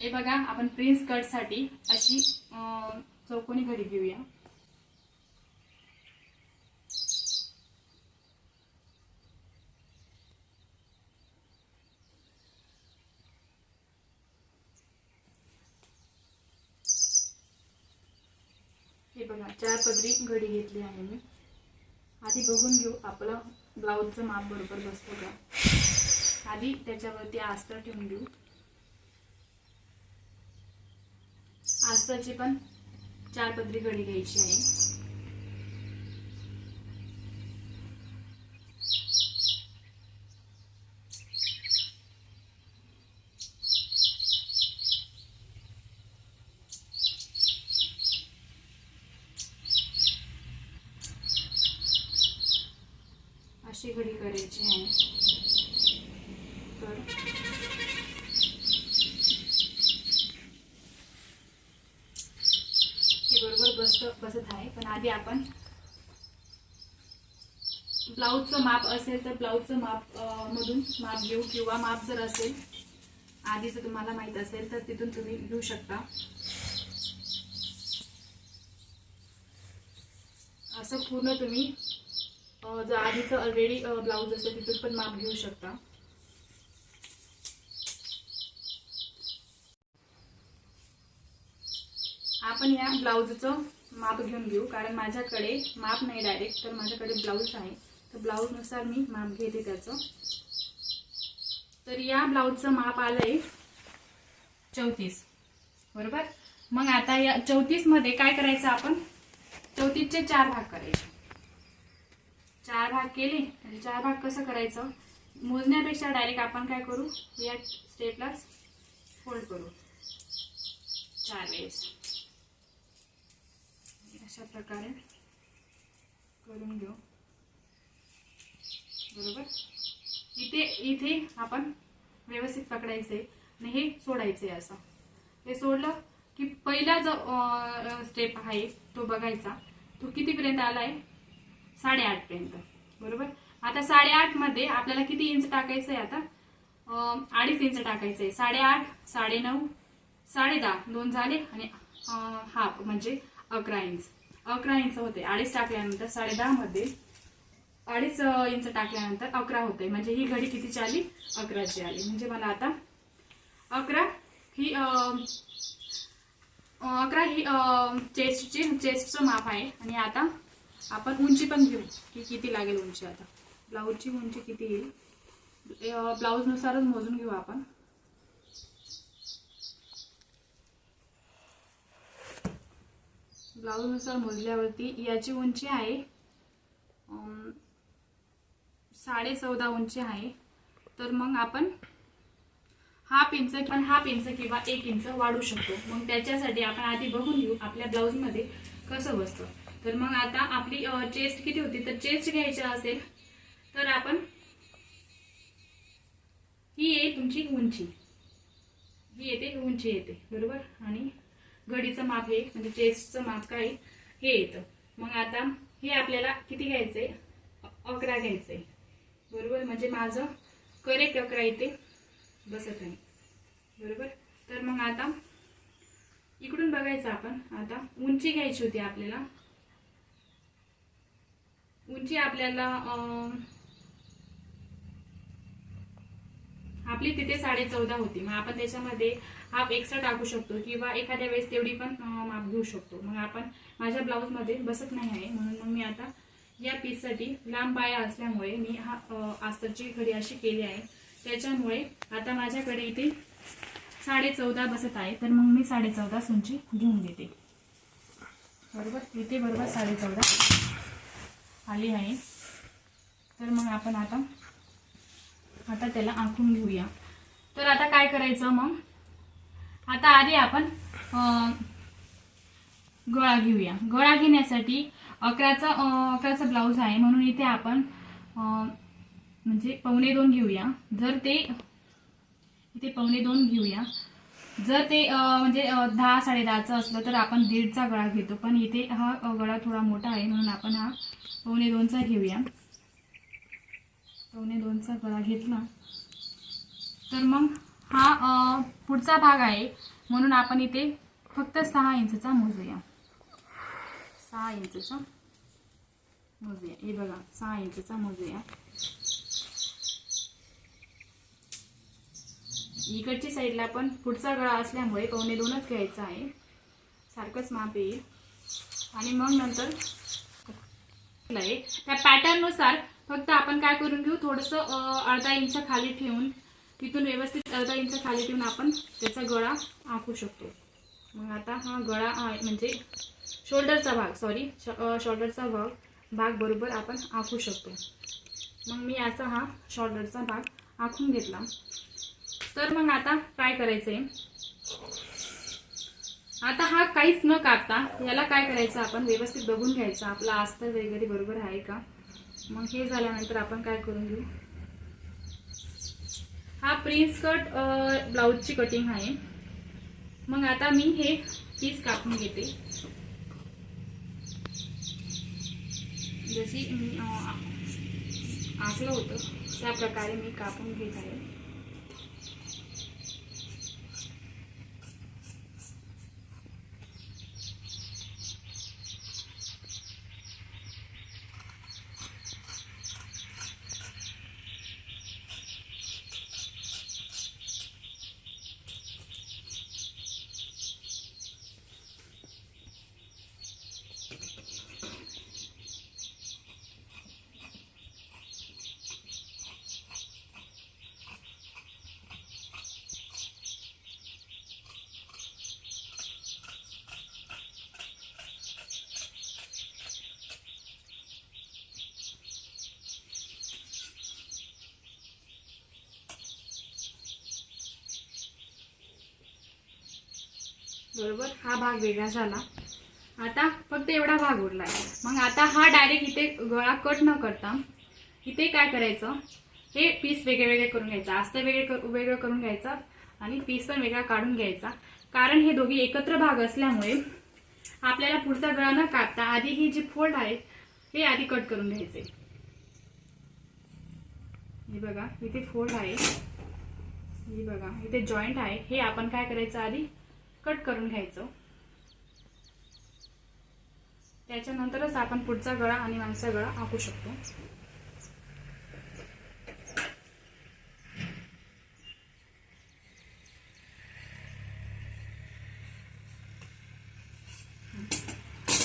हे बघा आपण प्रिन्स कटसाठी अशी अं, चौकोनी घडी घेऊया. हे बघा चार पदरी घडी घेतली आहे मी. आधी बघून घेऊ आपलं ब्लाऊजचं माप बरोबर बसतो का. आधी त्याच्यावरती आस्तर ठेवून घेऊ. आस्ताची पण चार पदरी घडी घ्यायची आहे अशी घडी करायची आहे तर मस्त बसत आहे. पण आधी आपण ब्लाऊजचं माप असेल तर ब्लाऊजचं माप मधून माप घेऊ किंवा माप जर असेल आधी जर तुम्हाला माहीत असेल तर तिथून तुम्ही घेऊ शकता. असं पूर्ण तुम्ही अं, जर आधीचं ऑलरेडी ब्लाऊज असेल तिथून पण माप घेऊ शकता. आपण या ब्लाऊजचं माप घेऊन घेऊ. कारण माझ्याकडे माप नाही डायरेक्ट तर माझ्याकडे ब्लाऊज आहे. तर ब्लाऊजनुसार मी माप घेते त्याचं. तर या ब्लाऊजचं माप आलंय चौतीस. बरोबर? मग आता या चौतीसमध्ये काय करायचं आपण? चौतीसचे चार भाग करायचे. चार भाग केले आणि चार भाग कसं करायचं? मोजण्यापेक्षा डायरेक्ट आपण काय करू? या स्टेपलाच फोल्ड करू. चार वेळेस. अशा प्रकारे करून घेऊ. बरोबर? इथे इथे आपण व्यवस्थित पकडायचे आणि हे सोडायचे असं. हे सोडलं की पहिला जो स्टेप आहे तो बघायचा. तो कितीपर्यंत आलाय? साडेआठ पर्यंत. बरोबर? आता साडेआठमध्ये आपल्याला किती इंच टाकायचंय आता? अडीच इंच टाकायचंय. साडेआठ साडेनऊ साडे दहा दोन झाले आणि हाफ म्हणजे अकरा इंच अकरा इंच होते अडीच टाकल्यानंतर साडे दहा मध्ये अडीच इंच टाकल्यानंतर अकरा होते. म्हणजे ही घडी कितीची आली? अकराची आली. म्हणजे मला आता अकरा ही अकरा ही चेस्टची चेस्टचं माप आहे. आणि आता आपण उंची पण घेऊ की किती लागेल उंची आता. ब्लाऊजची उंची किती येईल? ब्लाऊजनुसारच मोजून घेऊ आपण. ब्लाऊजनुसार मोजल्यावरती याची उंची आहे साडे चौदा उंची आहे. तर मग आपण हाफ इंच पण हाफ इंच किंवा एक इंच वाढू शकतो. मग त्याच्यासाठी आपण आधी बघून घेऊ आपल्या ब्लाऊजमध्ये कसं बसतं. तर मग आता आपली चेस्ट किती होती? तर चेस्ट घ्यायची असेल तर आपण ही आहे तुमची उंची. ही येते उंची येते. बरोबर? आणि घडीचं माप हे म्हणजे चेस्टचं माप काय हे येतं. मग आता हे आपल्याला किती घ्यायचंय? अकरा घ्यायचंय. बरोबर? म्हणजे माझं करेक्ट अकरा इथे बसत आहे. बरोबर? तर मग आता इकडून बघायचं आपण. आता उंची घ्यायची होती आपल्याला. उंची आपल्याला अं, आपली तिथे साडे चौदा होती. मग आपण त्याच्यामध्ये हाफ एक्स्ट्रा टाकू शकतो किंवा एखाद्या वेळेस तेवढी पण माप घेऊ शकतो. मग आपण माझ्या ब्लाऊजमध्ये बसत नाही आहे. म्हणून मग मी आता या पीससाठी लांब पाया असल्यामुळे मी हा आस्तरची घडी अशी केली आहे. त्याच्यामुळे आता माझ्याकडे इथे साडे चौदा बसत आहे. तर मग मी साडे चौदा सुंची घेऊन देते. बरोबर? इथे बरोबर साडे चौदा आली आहे. तर मग आपण आता आता त्याला आखून घेऊया. तर आता काय करायचं मग? आता आधी आपण गळा घेऊया. गळा घेण्यासाठी अकराचा अकराचा ब्लाऊज आहे. म्हणून इथे आपण म्हणजे पावणे दोन घेऊया. जर ते इथे पावणे दोन घेऊया. जर ते म्हणजे दहा साडे दहाचं असलं तर आपण दीडचा गळा घेतो. पण इथे हा गळा थोडा मोठा आहे. म्हणून आपण हा पावणे दोनचा घेऊया. पावणे दोनचा गळा घेतला. तर मग हा पुढचा भाग आहे. म्हणून आपण इथे फक्त सहा इंचचा मोजूया. सहा इंचचा मोजूया. हे बघा सहा इंचचा मोजूया. इकडच्या साईडला पण पुढचा गळा असल्यामुळे पावणे दोनच घ्यायचा आहे. सारखंच माप येईल. आणि मग नंतर त्या पॅटर्ननुसार फक्त आपण काय करून घेऊ? थोडंसं अर्धा इंच खाली ठेवून तिथून व्यवस्थित अर्धा इंच खाली ठेवून आपण त्याचा गळा आखू शकतो. मग आता हा गळा म्हणजे शोल्डरचा भाग सॉरी शोल्डरचा भाग भाग बरोबर आपण आखू शकतो. मग मी याचा हा शोल्डरचा भाग आखून घेतला. तर मग आता काय करायचंय? आता हा काहीच न कापता याला काय करायचं? आपण व्यवस्थित बघून घ्यायचं. आपला अस्तर वगैरे बरोबर आहे का? मग हे झाल्यानंतर आपण काय करून घेऊ? हा प्रिन्स कट ब्लाऊजची कटिंग आहे. मग आता मी हे पीस कापून घेते. जशी मी आखलं होतं त्या प्रकारे मी कापून घेत आहे. बरोबर? हा भाग वेगळा झाला. आता फक्त एवढा भाग उरलाय. मग आता हा डायरेक्ट इथे गळा कट न करता इथे काय करायचं? हे पीस वेगळे वेगळे करून घ्यायचं. आस्त वेगळे कर- वेगळं करून घ्यायचं आणि पीस पण वेगळा काढून घ्यायचा. कारण हे दोघे एकत्र भाग असल्यामुळे आपल्याला पुढचा गळा न कापता आधी ही जी फोल्ड आहे हे आधी कट करून घ्यायचे. हे बघा इथे फोल्ड आहे. हे बघा इथे जॉईंट आहे. हे आपण काय करायचं आधी? कट करून घ्यायचं. त्याच्यानंतरच आपण पुढचा गळा आणि मागचा गळा आखू शकतो.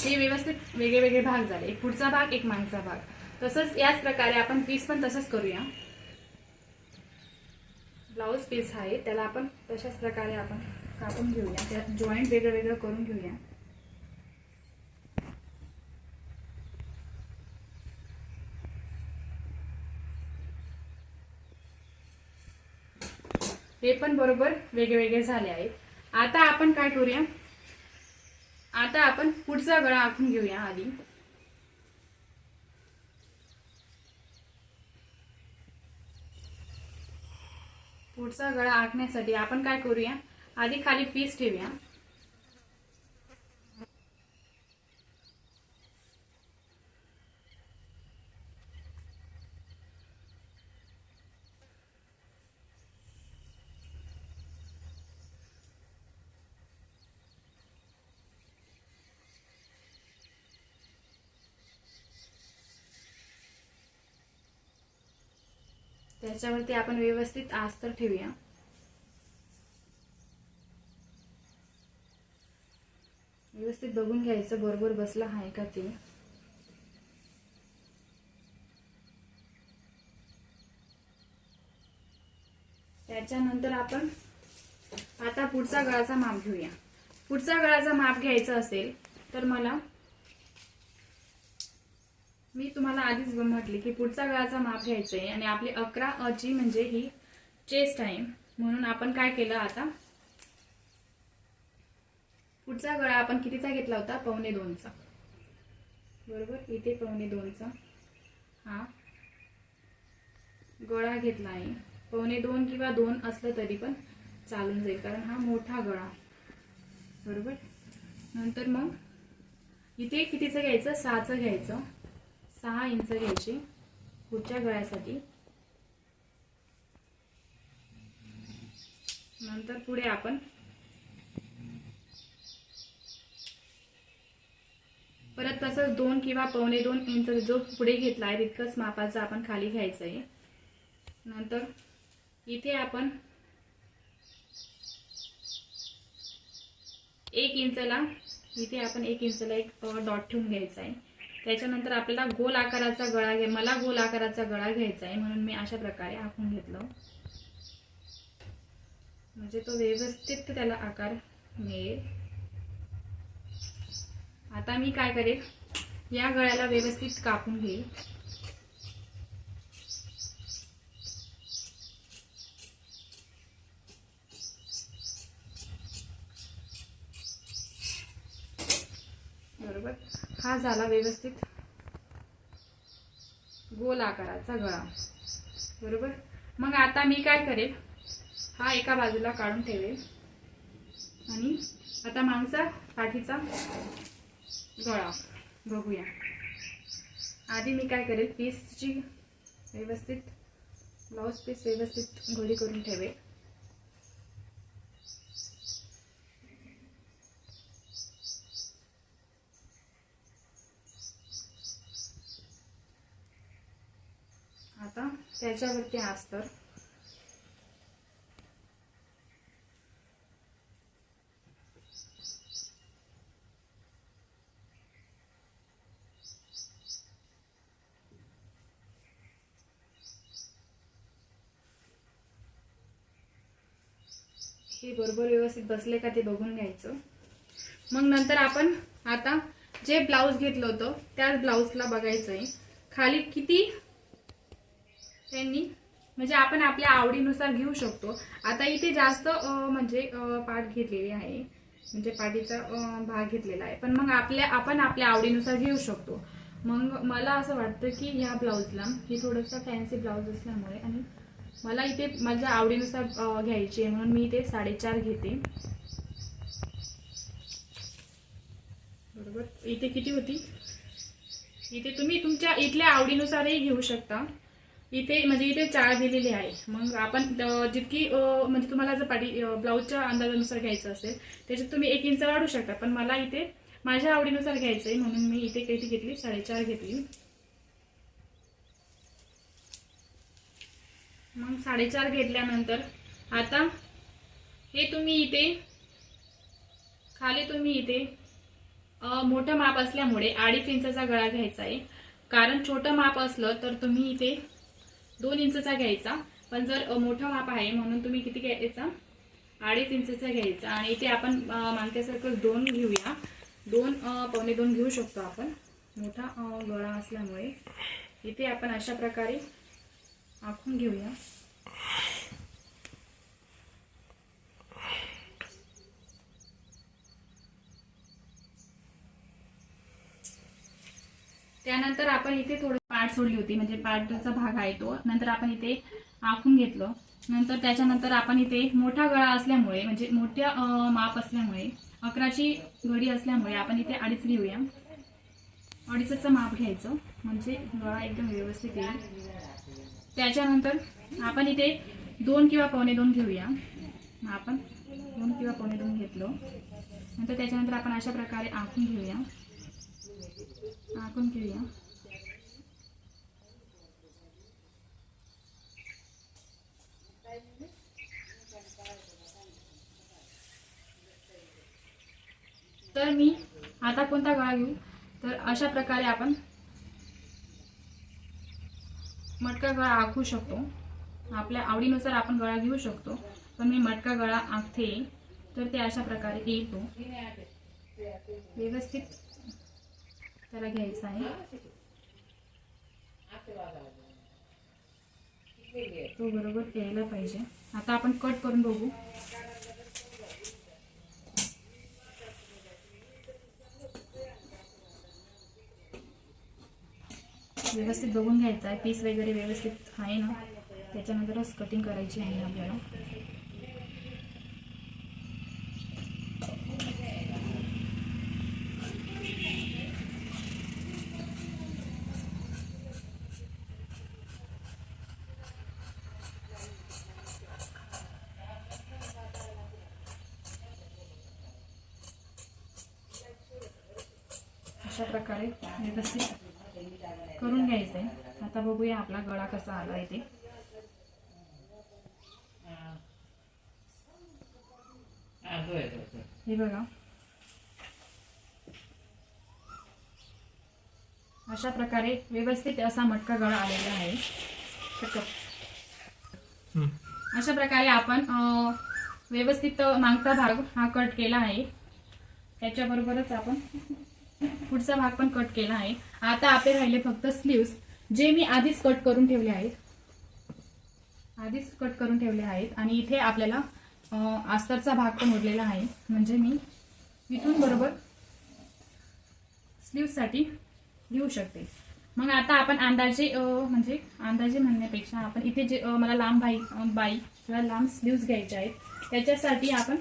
हे व्यवस्थित वेगळे वेगळे भाग झाले. एक पुढचा भाग एक मागचा भाग. तसंच याच प्रकारे आपण पीस पण तसंच करूया. ब्लाऊज पीस आहे त्याला आपण तशाच प्रकारे आपण कापून घेऊया त्यात जॉईंट वेगळं वेगळं करून घेऊया. हे पण बरोबर वेगळे वेगळे झाले आहेत. आता आपण काय करूया? आता आपण पुढचा गळा आखून घेऊया आधी. पुढचा गळा आखण्यासाठी आपण काय करूया? आधी खाली पीस ठेवूया. त्याच्यावरती आपण व्यवस्थित आस्तर ठेवूया व्यवस्थित बघून घ्यायचं बरोबर बसला आहे का ते? त्याच्यानंतर आपण आता पुढचा गळाचा माप घेऊया. पुढचा गळाचा माप घ्यायचा असेल तर मला मी तुम्हाला आधीच म्हटले की पुढचा गळाचा माप घ्यायचा आहे आणि आपली अकरा अची म्हणजे ही चेस्ट आहे म्हणून आपण काय केलं आता? पुढचा गळा आपण कितीचा घेतला होता? पावणे दोनचा. बरोबर? इथे पावणे दोनचा. हा. गळा घेतला आहे. पावणे दोन किंवा दोन असलं तरी पण चालून जाईल. कारण हा मोठा गळा. बरोबर? नंतर मग इथे कितीचं घ्यायचं? सहाचं घ्यायचं. सहा इंच घ्यायचे. पुढच्या गळ्यासाठी. नंतर पुढे आपण परत तसंच दोन किंवा पावणे दोन इंच जो पुढे घेतला आहे तितकंच मापाचा आपण खाली घ्यायचं आहे नंतर इथे आपण एक इंचला इथे आपण एक इंचला एक डॉट ठेवून घ्यायचा आहे त्याच्यानंतर आपल्याला गोल आकाराचा गळा घ्या मला गोल आकाराचा गळा घ्यायचा आहे म्हणून मी अशा प्रकारे आखून घेतलं. म्हणजे तो व्यवस्थित त्याला आकार मिळेल. आता मी काय करेल या गळ्याला व्यवस्थित कापून घेईल बरोबर? हा झाला व्यवस्थित. गोल आकाराचा गळा. बरोबर? मग आता मी काय करेल हा एका बाजूला काढून ठेवेल आणि आता मागचा पाठीचा गळा बघूया. आधी मी काय करेल पीसची व्यवस्थित ब्लाऊज पीस व्यवस्थित गोळी करून ठेवेल. आता त्याच्यावरती अस्तर हे बरोबर व्यवस्थित बसले का ते बघून घ्यायचं. मग नंतर आपण आता जे ब्लाऊज घेतलं होतं त्याच ब्लाऊजला बघायचं आहे खाली किती त्यांनी म्हणजे आपण आपल्या आवडीनुसार घेऊ शकतो. आता इथे जास्त म्हणजे पाठ घेतलेली आहे. म्हणजे पाठीचा भाग घेतलेला आहे. पण मग आपल्या आपण आपल्या आवडीनुसार घेऊ शकतो. मग मला असं वाटतं की ह्या ब्लाऊजला हे थोडंसं फॅन्सी ब्लाऊज असल्यामुळे आणि मला इथे माझ्या आवडीनुसार घ्यायची आहे म्हणून मी इथे साडेचार घेते. बरोबर? इथे किती होती? इथे तुम्ही तुमच्या इथल्या आवडीनुसारही घेऊ शकता. इथे म्हणजे इथे चार दिलेली आहे. मग आपण जितकी म्हणजे तुम्हाला जर पाठी ब्लाऊजच्या अंदाजानुसार घ्यायचं असेल त्याच्यात तुम्ही एक इंच वाढू शकता. पण मला इथे माझ्या आवडीनुसार घ्यायचं आहे म्हणून मी इथे किती घेतली साडेचार घेतली. मग साडेचार घेतल्यानंतर आता हे तुम्ही इथे खाली तुम्ही इथे मोठं माप असल्यामुळे अडीच इंचाचा गळा घ्यायचा आहे. कारण छोटं माप असलं तर तुम्ही इथे दोन इंचचा घ्यायचा. पण जर मोठं माप आहे म्हणून तुम्ही किती घ्यायचा? अडीच इंचचा घ्यायचा. आणि इथे आपण अ, मागच्यासारखं दोन घेऊया. दोन पावणे दोन घेऊ शकतो आपण. मोठा गळा असल्यामुळे इथे आपण अशा प्रकारे आखून घेऊया. त्यानंतर आपण इथे थोडं पाठ सोडली होती म्हणजे पाठचा भाग आहे तो. नंतर आपण इथे आखून घेतलं. नंतर त्याच्यानंतर आपण इथे मोठा गळा असल्यामुळे म्हणजे मोठ्या माप असल्यामुळे अकराची घडी असल्यामुळे आपण इथे अडीच घेऊया. अडीचचं माप घ्यायचं. म्हणजे गळा एकदम व्यवस्थित येईल. त्याच्यानंतर आपण इथे दोन किंवा पावणे दोन घेऊया. आपण दोन किंवा पावणे दोन घेतलं. नंतर त्याच्यानंतर आपण अशा प्रकारे आखून घेऊया. आखून घेऊया. तर मी आता कोणता गळा घेऊ? तर अशा प्रकारे आपण मटका गळा आखू शकतो. आपल्या आवडीनुसार आपण गळा घेऊ शकतो. पण मी मटका गळा आखते तर ते अशा प्रकारे येतो. व्यवस्थित त्याला घ्यायचं आहे. तो बरोबर यायला पाहिजे. आता आपण कट करून बघू. व्यवस्थित बघून घ्यायचा आहे. पीस वगैरे व्यवस्थित आहे ना? त्याच्यानंतरच कटिंग करायची आहे आपल्याला अशा प्रकारे व्यवस्थित करून घ्यायचं आहे आता बघूया आपला गळा कसा आला आहे ते. हे बघा. अशा प्रकारे व्यवस्थित असा मटका गळा आलेला आहे. अशा प्रकारे आपण व्यवस्थित मागचा भाग हा कट केला आहे. त्याच्याबरोबरच आपण पुढचा भाग पण कट केला आहे. आता आपले राहिले फक्त स्लीव्स जे मी आधीच कट करून ठेवले आहेत. आधीच कट करून ठेवले आहेत आणि इथे आपल्याला आस्तरचा भाग पण उरलेला आहे. म्हणजे मी इथून बरोबर स्लीवसाठी घेऊ शकते. मग आता आपण अंदाजे म्हणजे अंदाजे म्हणण्यापेक्षा आपण इथे जे मला लांब बाई बाई किंवा लांब स्लीव्स घ्यायचे आहेत त्याच्यासाठी आपण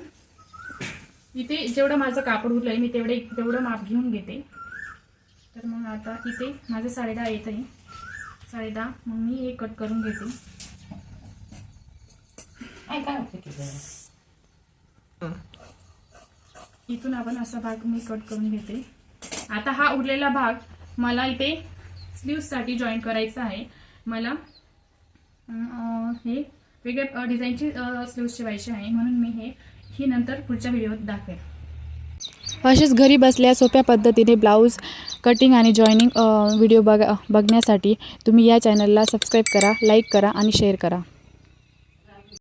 इथे जेवढं माझं कापड उरलंय मी तेवढे तेवढं माप घेऊन घेते. तर मग आता इथे माझं साडेदहा येत आहे साडेदहा मग मी हे कट करून घेते. इथून आपण असा भाग मी कट करून घेते. आता हा उरलेला भाग मला इथे स्लीव्ससाठी जॉईन करायचा आहे. मला हे वेगळ्या डिझाईनची स्लीव्स शिवायची आहे. म्हणून मी हे ही नंतर पुढच्या व्हिडिओत दाखवेन. असेच घरी बसल्या सोप्या पद्धतीने ब्लाऊज कटिंग आणि जॉईनिंग व्हिडिओ बघा बघण्यासाठी तुम्ही या चॅनलला सबस्क्राईब करा लाईक करा आणि शेअर करा.